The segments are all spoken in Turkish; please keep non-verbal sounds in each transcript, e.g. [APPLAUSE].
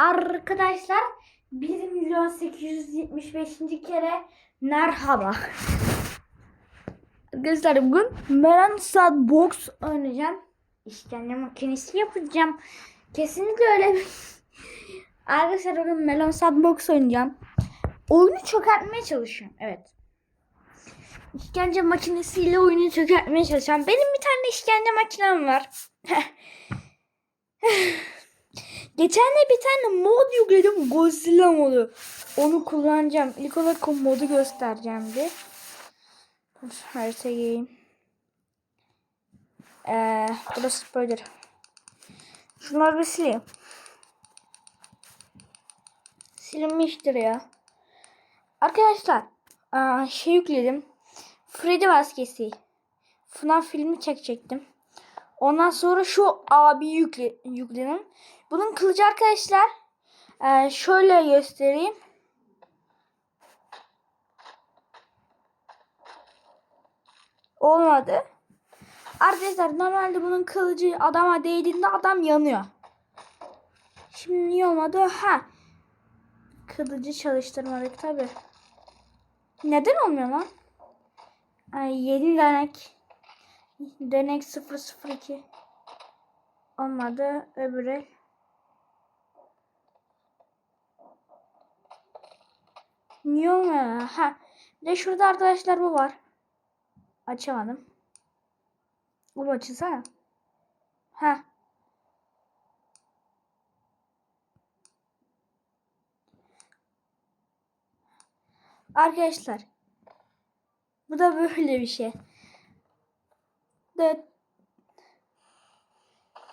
Arkadaşlar 1 milyon 875. kere merhaba. Arkadaşlar bugün Meran Saat Box oynayacağım. İşkence makinesi yapacağım. Kesinlikle öyle bir... Arkadaşlar bugün Melon Saat Box oynayacağım. Oyunu çökertmeye çalışıyorum. Evet. İşkence makinesiyle oyunu çökertmeye çalışacağım. Benim bir tane işkence makinem var. [LAUGHS] Geçen de bir tane mod yükledim. Godzilla modu. Onu kullanacağım. İlk olarak o modu göstereceğim bir. Dur harita gireyim. Ee, burası böyle. Şunları bir sileyim. Silinmiştir ya. Arkadaşlar şey yükledim. Freddy maskesi. FNAF filmi çekecektim. Ondan sonra şu abi yükle, yükledim. Bunun kılıcı arkadaşlar ee, şöyle göstereyim. Olmadı. Arkadaşlar normalde bunun kılıcı adama değdiğinde adam yanıyor. Şimdi niye olmadı? Ha. Kılıcı çalıştırmadık tabi. Neden olmuyor lan? Ay, yeni denek. Denek 002. Olmadı. Öbürü. Niye olmuyor? Ha. Bir de şurada arkadaşlar bu var. Açamadım. Bu açılsana. Ha. Arkadaşlar. Bu da böyle bir şey. Evet.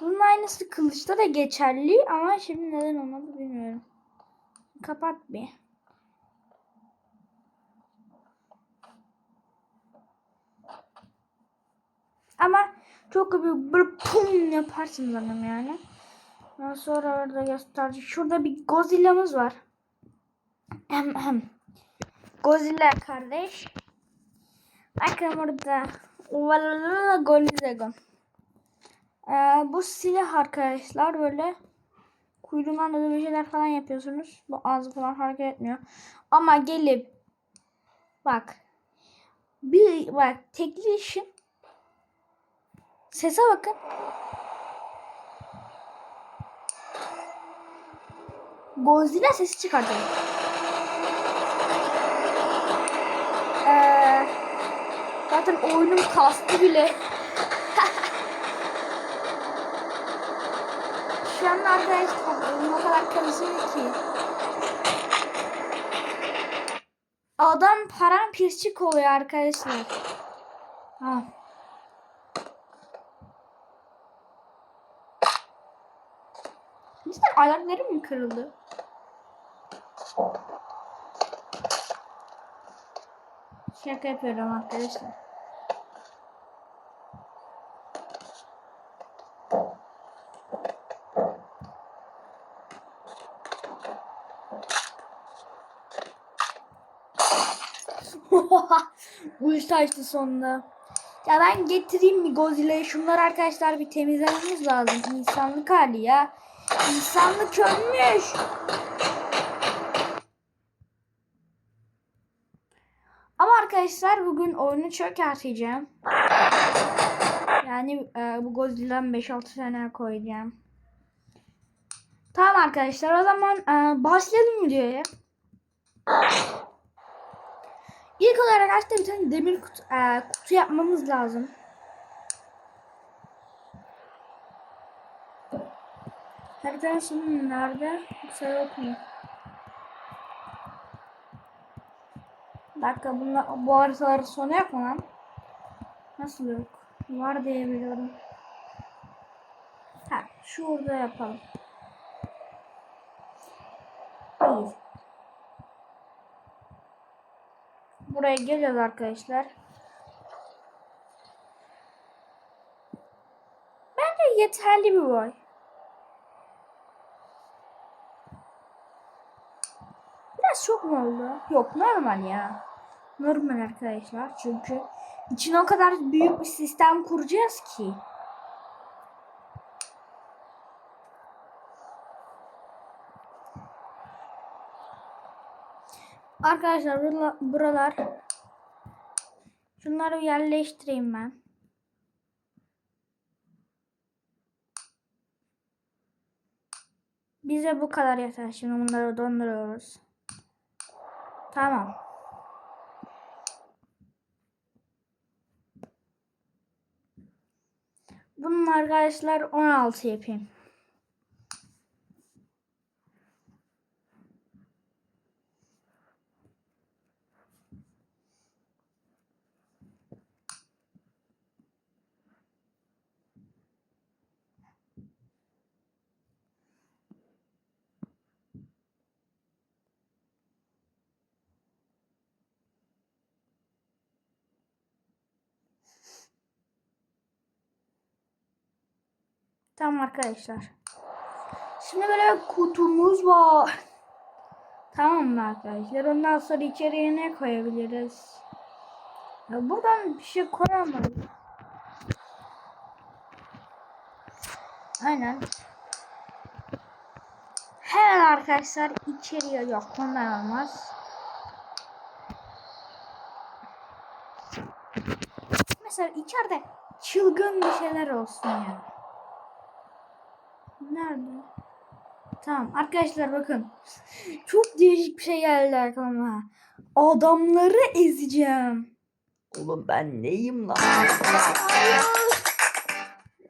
Bunun aynısı kılıçta da geçerli ama şimdi neden olmadı bilmiyorum. Kapat bir. Ama çok bir böyle pum yaparsın sanırım yani. Ondan sonra orada gösterdi. Şurada bir Godzilla'mız var. Godzilla kardeş. Bakın burada. Uvalala Godzilla. Ee, bu silah arkadaşlar böyle kuyruğundan da bir şeyler falan yapıyorsunuz. Bu ağzı falan hareket etmiyor. Ama gelip bak bir bak tekli işin sese bakın. Godzilla sesi çıkartıyor. Ee, zaten oyunun kastı bile. [LAUGHS] Şu an arkadaşlar oyun o kadar karışıyor ki. Adam paramparçık oluyor arkadaşlar. Ha. Cidden ayaklarım mı kırıldı? Şaka yapıyorum arkadaşlar. [LAUGHS] Bu iş açtı sonunda. Ya ben getireyim mi Godzilla'yı? Şunları arkadaşlar bir temizlememiz lazım. İnsanlık hali ya. İnsanlık ölmüş. Ama arkadaşlar bugün oyunu çökerteceğim. Yani e, bu Godzilla'nın 5-6 tane koyacağım. Tamam arkadaşlar o zaman e, başlayalım videoya. İlk olarak arkadaşlar bir tane demir kutu, e, kutu yapmamız lazım. Haritanın sonu nerede? Yoksa yok mu? Bir dakika bunlar, bu haritaların sonu yok mu lan? Nasıl yok? Var diye biliyorum. Ha, şurada yapalım. Bir. Buraya geliyoruz arkadaşlar. Bence yeterli bir boy. Biraz çok mu oldu? Yok normal ya. Normal arkadaşlar çünkü içine o kadar büyük bir sistem kuracağız ki. Arkadaşlar buralar, şunları yerleştireyim ben. Bize bu kadar yeter. Şimdi bunları donduruyoruz. Tamam. Bunun arkadaşlar 16 yapayım. Tamam arkadaşlar. Şimdi böyle kutumuz var. Tamam mı arkadaşlar? Ondan sonra içeriye ne koyabiliriz? Ya buradan bir şey koyamadım. Aynen. Hemen arkadaşlar içeriye yok. Ondan olmaz. Mesela içeride çılgın bir şeyler olsun yani. Nerede? Tamam arkadaşlar bakın. Çok değişik bir şey geldi aklıma. Adamları ezeceğim. Oğlum ben neyim lan?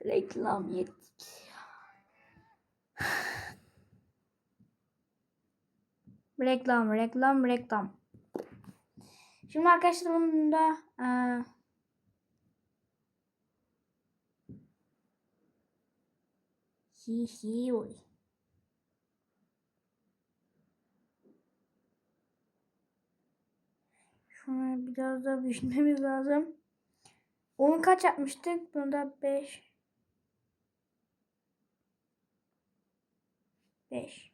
Reklam yettik. Reklam, reklam, reklam. Şimdi arkadaşlar bunu da eee, hi hi oy. Şunu biraz daha büyütmemiz lazım. Onu kaç yapmıştık? Bunda 5. 5.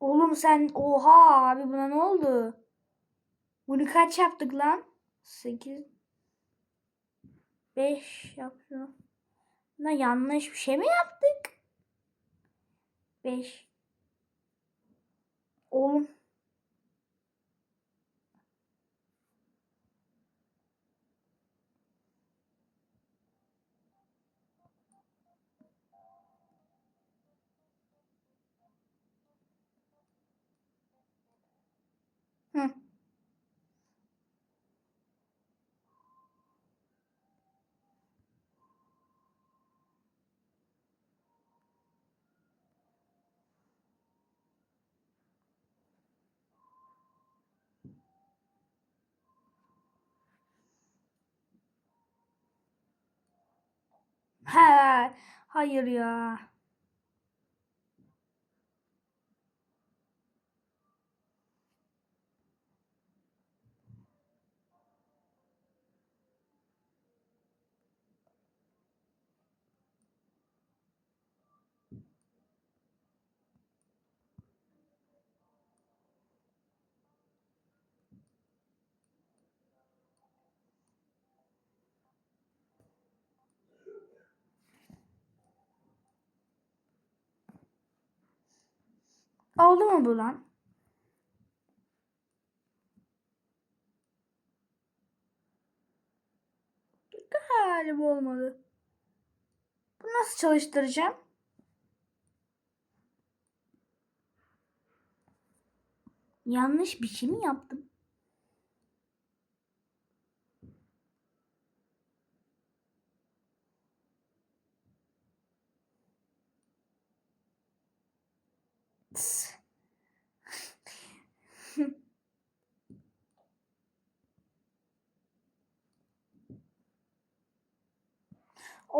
Oğlum sen oha abi buna ne oldu? Bunu kaç yaptık lan? 8 5 yapıyor. Buna yanlış bir şey mi yaptık? 5 Oğlum 嗨嗨好有聊啊 Oldu mu bu lan? Galiba olmadı. Bu nasıl çalıştıracağım? Yanlış bir şey mi yaptım?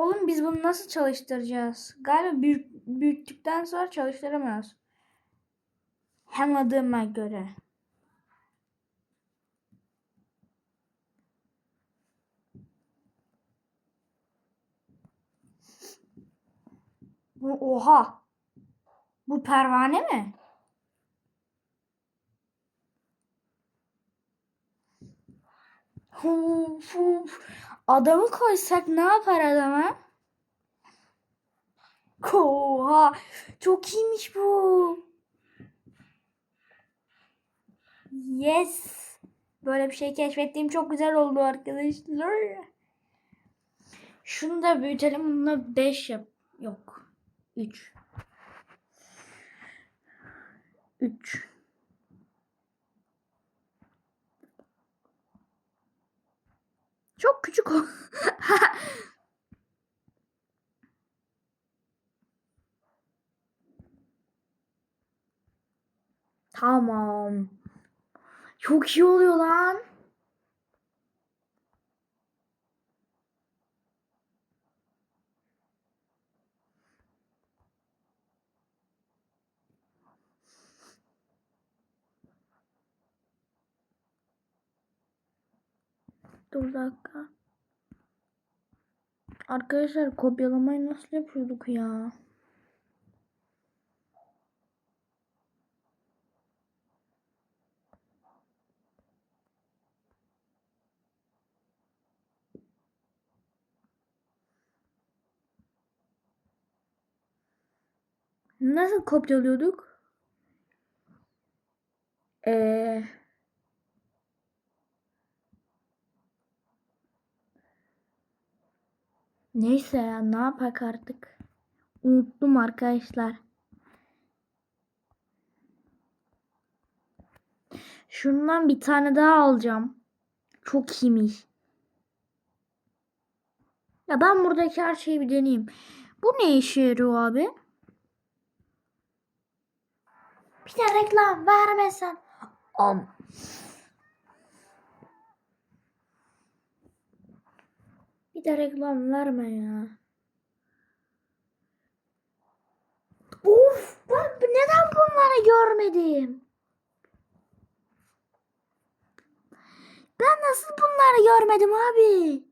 Oğlum biz bunu nasıl çalıştıracağız? Galiba büyük, büyüttükten sonra çalıştıramıyoruz. Anladığıma göre. Bu- Oha. Bu pervane mi? Huf, huf. Adamı koysak ne yapar adama? Oha. Çok iyiymiş bu. Yes. Böyle bir şey keşfettiğim çok güzel oldu arkadaşlar. Şunu da büyütelim. Bununla 5 yap. Yok. 3. 3. Çok küçük o. [LAUGHS] tamam. Çok iyi oluyor lan. Dur dakika. Arkadaşlar kopyalamayı nasıl yapıyorduk ya? Nasıl kopyalıyorduk? Eee Neyse ya ne yapak artık. Unuttum arkadaşlar. Şundan bir tane daha alacağım. Çok iyiymiş. Ya ben buradaki her şeyi bir deneyeyim. Bu ne işe yarıyor abi? Bir de reklam vermesen. Am. Bir de reklam verme ya. Of ben neden bunları görmedim? Ben nasıl bunları görmedim abi?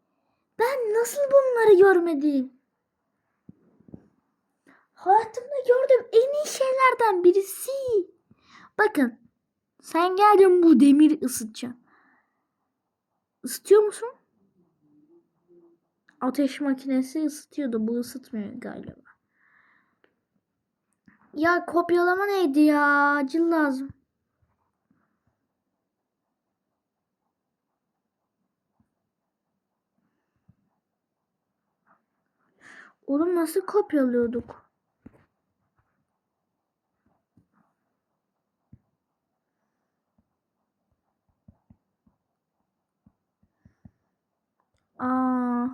Ben nasıl bunları görmedim? Hayatımda gördüğüm en iyi şeylerden birisi. Bakın. Sen geldin bu demiri ısıtacaksın. Isıtıyor musun? Ateş makinesi ısıtıyordu. Bu ısıtmıyor galiba. Ya kopyalama neydi ya? Acil lazım. Oğlum nasıl kopyalıyorduk? Aa.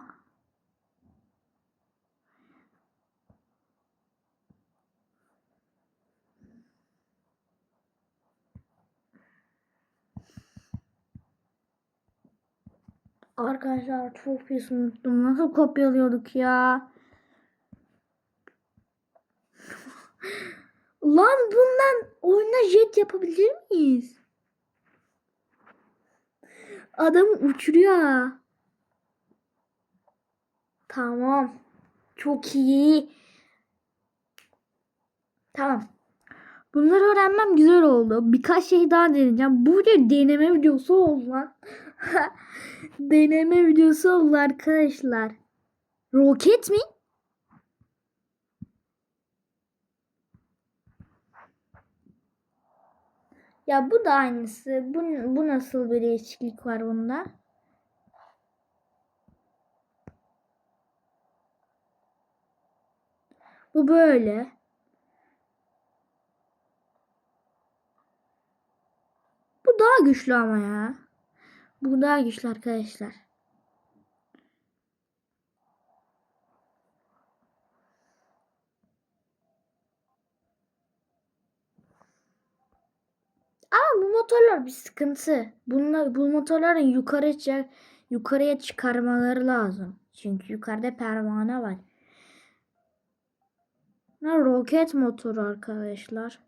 Arkadaşlar çok pis unuttum. Nasıl kopyalıyorduk ya? Lan bundan oyuna jet yapabilir miyiz? Adam uçuruyor. Tamam. Çok iyi. Tamam. Bunları öğrenmem güzel oldu. Birkaç şey daha deneyeceğim. Bu bir deneme videosu oldu lan. [LAUGHS] deneme videosu oldu arkadaşlar. Roket mi? Ya bu da aynısı. Bu, bu nasıl bir değişiklik var bunda? Bu böyle. Bu daha güçlü ama ya. Bu daha güçlü arkadaşlar. Ama bu motorlar bir sıkıntı. Bunlar, bu motorların yukarı yukarıya çıkarmaları lazım. Çünkü yukarıda pervane var. Ne roket motoru arkadaşlar.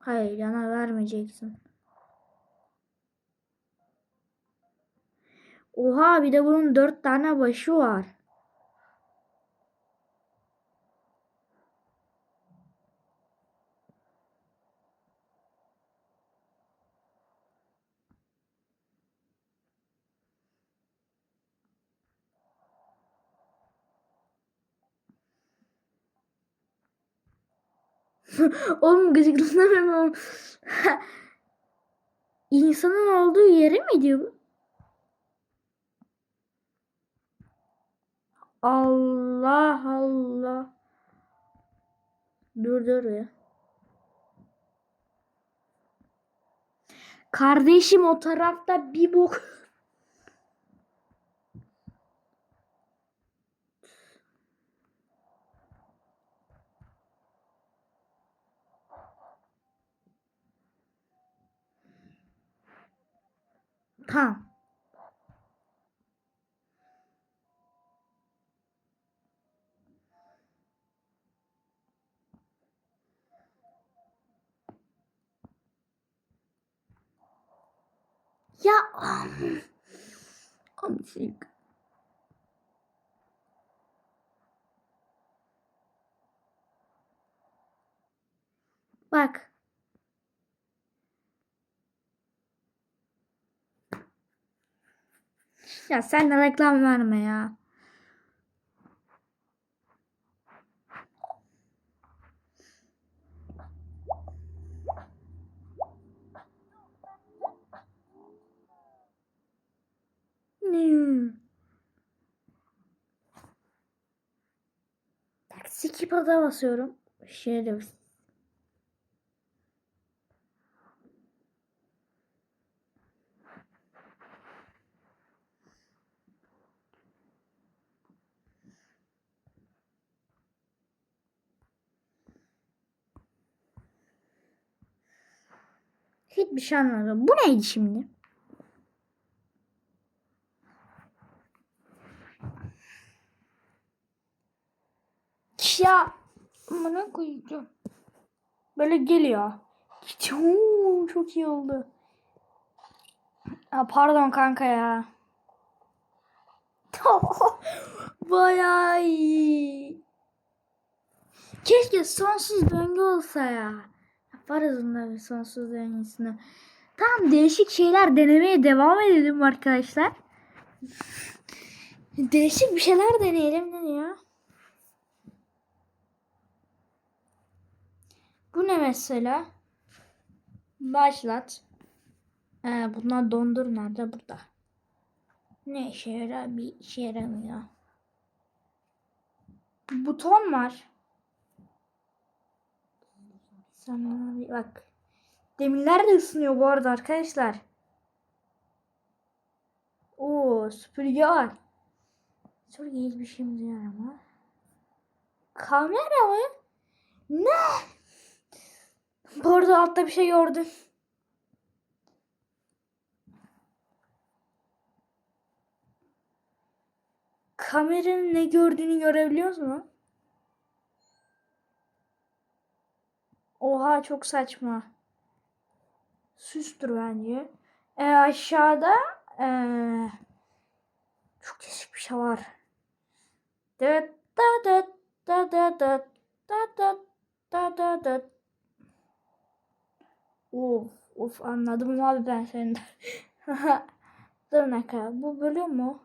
Hayır yana vermeyeceksin. Oha bir de bunun dört tane başı var. [LAUGHS] Oğlum gıcıklanamıyorum. [LAUGHS] İnsanın olduğu yere mi diyor bu? Allah Allah. Dur dur ya. Kardeşim o tarafta bir bok. [LAUGHS] 看。呀，我们这个。Back. Ya sen de reklam verme ya. Taksi kipada basıyorum. Şerefsiz. Hiçbir şey anlamadım. Bu neydi şimdi? Ya bana koyacağım. Böyle geliyor. Oo, çok iyi oldu. Aa, pardon kanka ya. [LAUGHS] Bayağı iyi. Keşke sonsuz döngü olsa ya. Yaparız onda bir sonsuz döngüsünü. Tamam değişik şeyler denemeye devam edelim arkadaşlar. Değişik bir şeyler deneyelim ne diyor? Bu ne mesela? Başlat. Ee, bunlar dondur nerede? Burada. Ne işe yarar? Bir işe yaramıyor. Buton var. Sana bak. Demirler de ısınıyor bu arada arkadaşlar. Oo süpürge var. Çok iyi bir şey diyor ama. Kamera mı? Ne? Bu arada altta bir şey gördüm. Kameranın ne gördüğünü görebiliyoruz mu? Oha çok saçma. Süstür bence. Ee, aşağıda ee, çok değişik bir şey var. Da da da da da da da da da da da Of of anladım abi ben senden. [LAUGHS] Dur ne kadar bu bölüyor mu?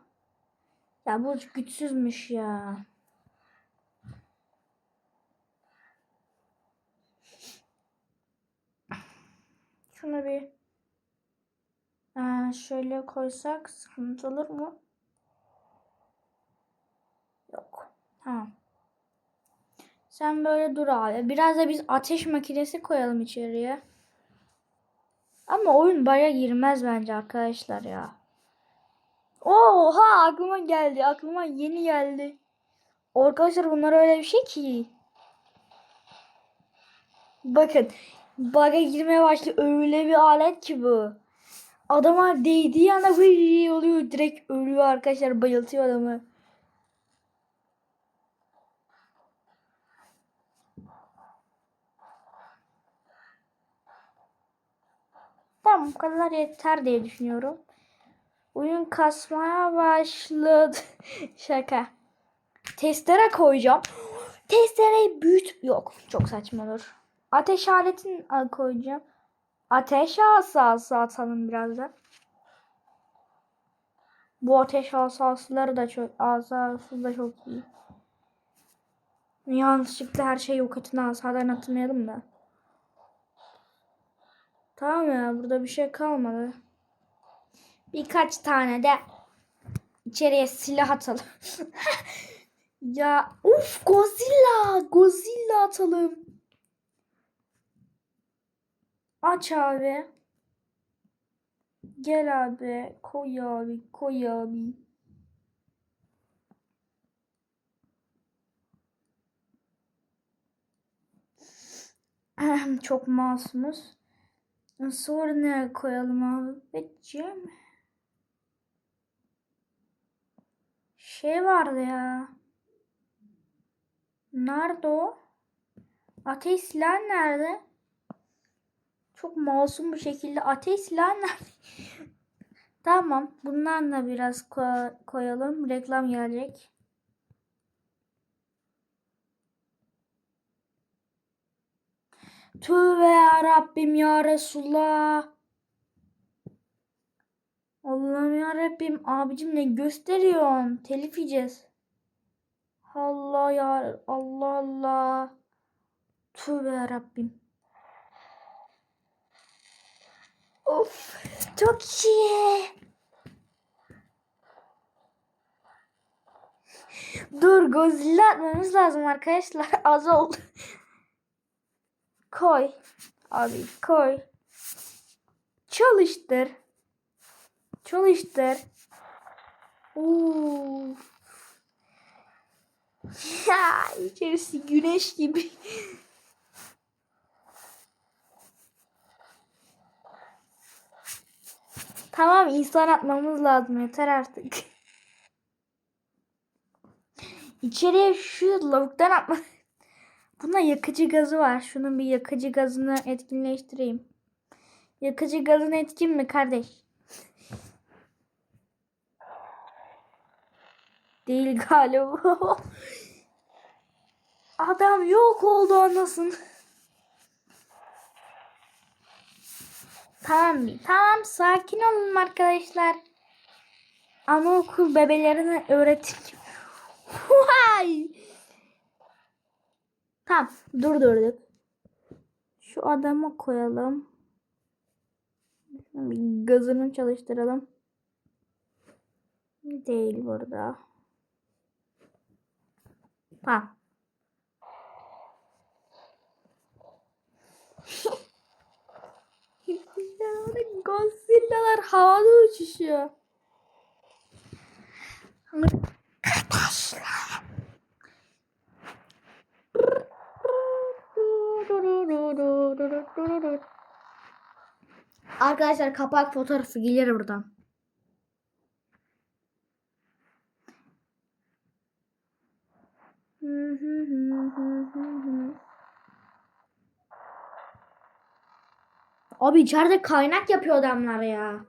Ya bu güçsüzmüş ya. Şunu bir şöyle koysak sıkıntı olur mu? Yok. Tamam. Sen böyle dur abi. Biraz da biz ateş makinesi koyalım içeriye. Ama oyun baya girmez bence arkadaşlar ya. Oha aklıma geldi. Aklıma yeni geldi. Arkadaşlar bunlar öyle bir şey ki. Bakın. Bug'a girmeye başladı. Öyle bir alet ki bu. Adama değdiği anda böyle oluyor. Direkt ölüyor arkadaşlar. Bayıltıyor adamı. Tamam bu kadar yeter diye düşünüyorum. Oyun kasmaya başladı. [LAUGHS] Şaka. Testere koyacağım. Testereyi büyüt... Yok çok saçma olur. Ateş aletini al- koyacağım. Ateş asası atalım biraz da. Bu ateş asasıları da çok asası da çok iyi. Yanlışlıkla her şeyi yok etine asadan atmayalım da. Tamam ya burada bir şey kalmadı. Birkaç tane de içeriye silah atalım. [LAUGHS] ya uf Godzilla. Godzilla atalım. Aç abi. Gel abi. Koy abi. Koy abi. [CLEARS THROAT] Çok masumuz. Sonra ne koyalım abi? Becim. Şey vardı ya. Nerede o? Ateş silahı nerede? Çok masum bir şekilde ateş silahı [LAUGHS] nerede? tamam. Bundan da biraz ko- koyalım. Reklam gelecek. Tövbe ya Rabbim ya Resulullah. Allah'ım ya Rabbim abicim ne gösteriyorsun? Telif yiyeceğiz. Allah ya Allah Allah. Tövbe ya Rabbim. Of çok iyi. Dur Godzilla atmamız lazım arkadaşlar. [LAUGHS] Az oldu. Koy. Abi koy. Çalıştır. Çalıştır. Oo. [LAUGHS] Ya içerisi güneş gibi. Tamam insan atmamız lazım yeter artık. [LAUGHS] İçeriye şu lavuktan atma. [LAUGHS] Buna yakıcı gazı var. Şunun bir yakıcı gazını etkinleştireyim. Yakıcı gazın etkin mi kardeş? [LAUGHS] Değil galiba. Adam yok oldu anasın. Tamam. Tamam sakin olun arkadaşlar. Anaokul bebelerine öğretim. Vay. Tamam durdurduk. Şu adamı koyalım. Gazını çalıştıralım. Değil burada. Tamam. [LAUGHS] Godzilla'lar havada uçuşuyor. Arkadaşlar. Arkadaşlar kapak fotoğrafı gelir buradan. Abi içeride kaynak yapıyor adamlar ya.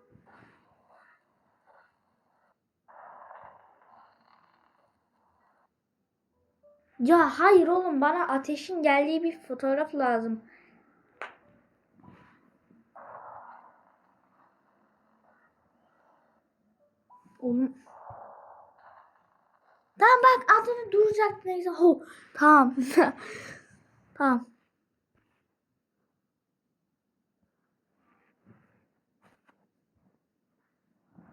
Ya hayır oğlum bana ateşin geldiği bir fotoğraf lazım. Oğlum. Tamam bak adını duracak neyse. Ho. Tamam. [LAUGHS] tamam.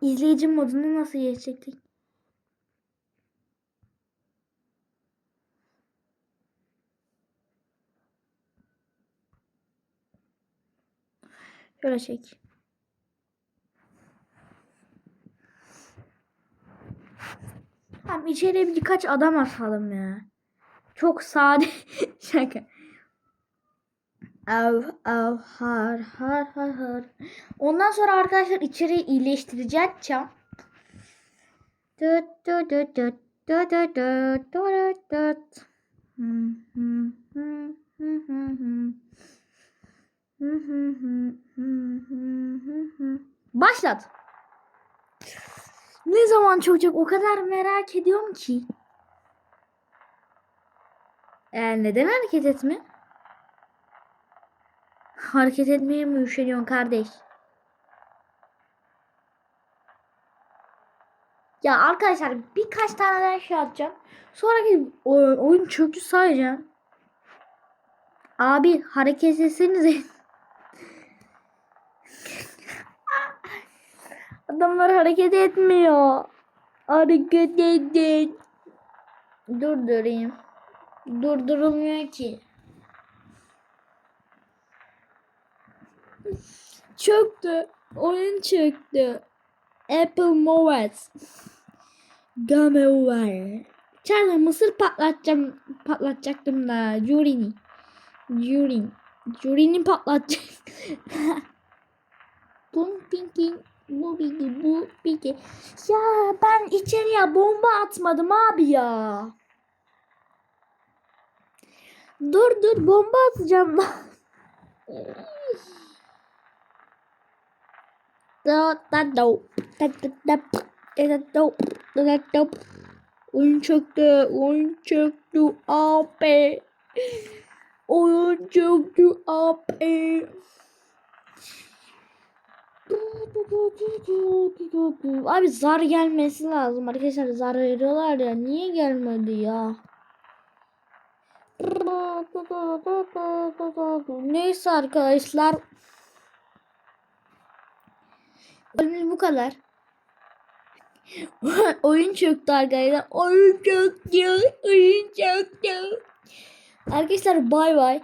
İzleyici modunu nasıl geçecektik? Şöyle çek. Tamam içeriye birkaç adam atalım ya. Çok sade. [LAUGHS] Şaka. Av av har har har har. Ondan sonra arkadaşlar içeriği iyileştireceğim. Düt düt düt düt düt düt düt düt düt. Başlat. Ne zaman çocuk o kadar merak ediyorum ki. Ee, neden hareket etme? Hareket etmeye mi üşeniyorsun kardeş? Ya arkadaşlar birkaç tane daha şey atacağım. Sonraki oyun, oyun çöktü sayacağım. Abi hareket etsenize. [LAUGHS] Adamlar hareket etmiyor. Hareket edin. Durdurayım. Durdurulmuyor ki. Çöktü. Oyun çöktü. Apple Movet. Game over. İçeride mısır patlatacağım. Patlatacaktım da. Jurini. Jurin. Jurini patlatacak. Bum pinkin. [LAUGHS] Bu bilgi bu bilgi. Ya ben içeriye bomba atmadım abi ya. Dur dur bomba atacağım. [LAUGHS] That dope. That dope. That dope. That dope. Oyun çöktü. Oyun çöktü. Abi. Oyun. Abi. Abi zar gelmesi lazım arkadaşlar zar veriyorlar ya niye gelmedi ya Neyse arkadaşlar Bölümümüz bu kadar. [LAUGHS] Oyun çöktü arkadaşlar. Oyun çöktü. Oyun çöktü. Arkadaşlar bay bay